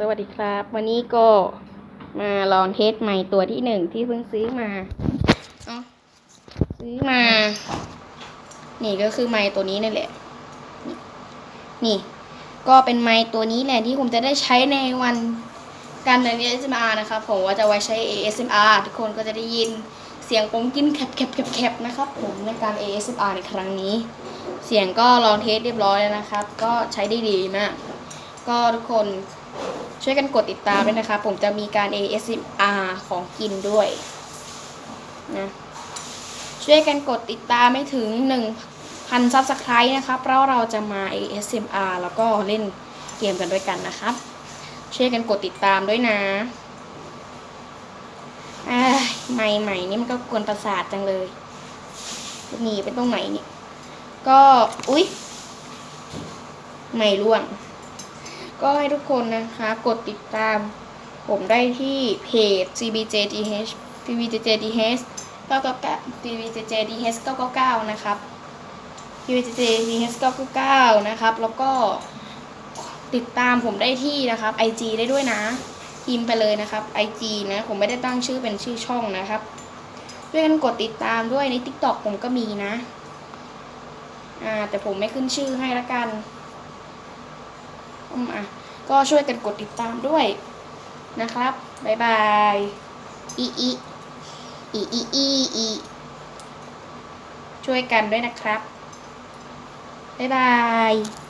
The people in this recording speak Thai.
สวัสดีครับ วันนี้ก็มาลองเทสใหม่ตัวที่หนึ่งที่เพิ่งซื้อมาเอาซื้อมา นี่ก็คือไม้ตัวนี้นี่นแหละ นี่ ก็เป็นไม้ตัวนี้แหละที่ผมจะได้ใช้ในวันการเรียน ASMR นะครับผมว่าจะไว้ใช้ ASMR ทุกคนก็จะได้ยินเสียงผมกินแคบแคบแคบแคบนะครับผมในการ ASMR ในครั้งนี้ เสียงก็ลองเทสเรียบร้อยแล้วนะครับ ก็ใช้ได้ดีมาก ก็ทุกคนช่วยกันกดติดตามด้วยนะคะ ผมจะมีการ ASMR ของกินด้วยนะช่วยกันกดติดตามให้ถึง 1,000 ซับสไครต์นะครับเพราะเราจะมา ASMR แล้วก็เล่นเกมกันด้วยกันนะครับ ช่วยกันกดติดตามด้วยนะอ่ใหม่ๆนี่มันก็กวนประสาทจังเลยหนีไปตรงไหนนี่ก็ อุ๊ย ไม่ร่วง ก็ให้ทุกคนนะคะกดติดตาม ผมได้ที่เพจ cbjdh cbjdh 999 cbjdh 999 นะครับ cbjdh 999 นะครับ แล้วก็ติดตามผมได้ที่นะครับ IG ได้ด้วยนะพิมพ์ไปเลยนะครับ IG นะ ผมไม่ได้ตั้งชื่อเป็นชื่อช่องนะครับด้วยกันกดติดตามด้วยใน TikTok ผมก็มีนะ อ่า แต่ผมไม่ขึ้นชื่อให้ละกัน อืมา ก็ช่วยกันกดติดตามด้วยนะครับ บ๊ายบาย อีอีอีอีอีอีช่วยกันด้วยนะครับ บ๊ายบาย